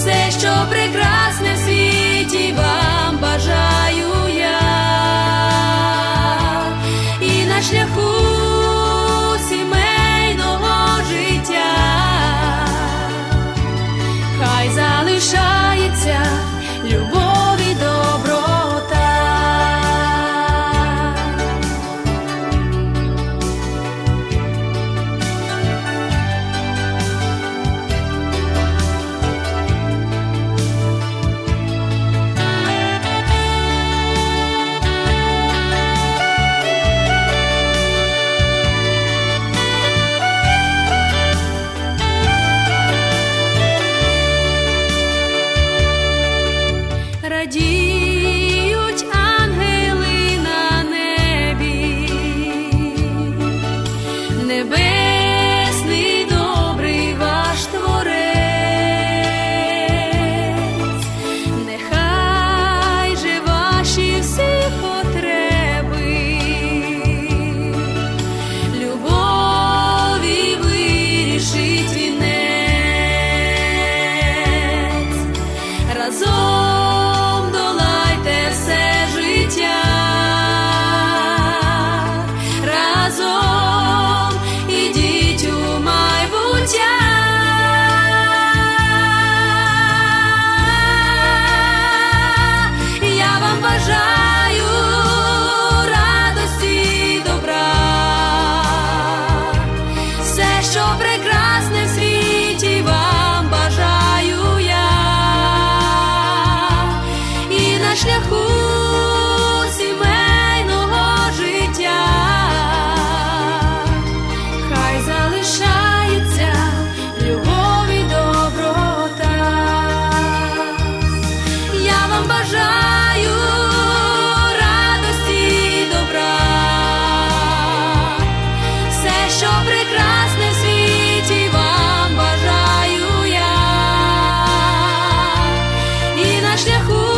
все, що прекрасне в світі, השליחות.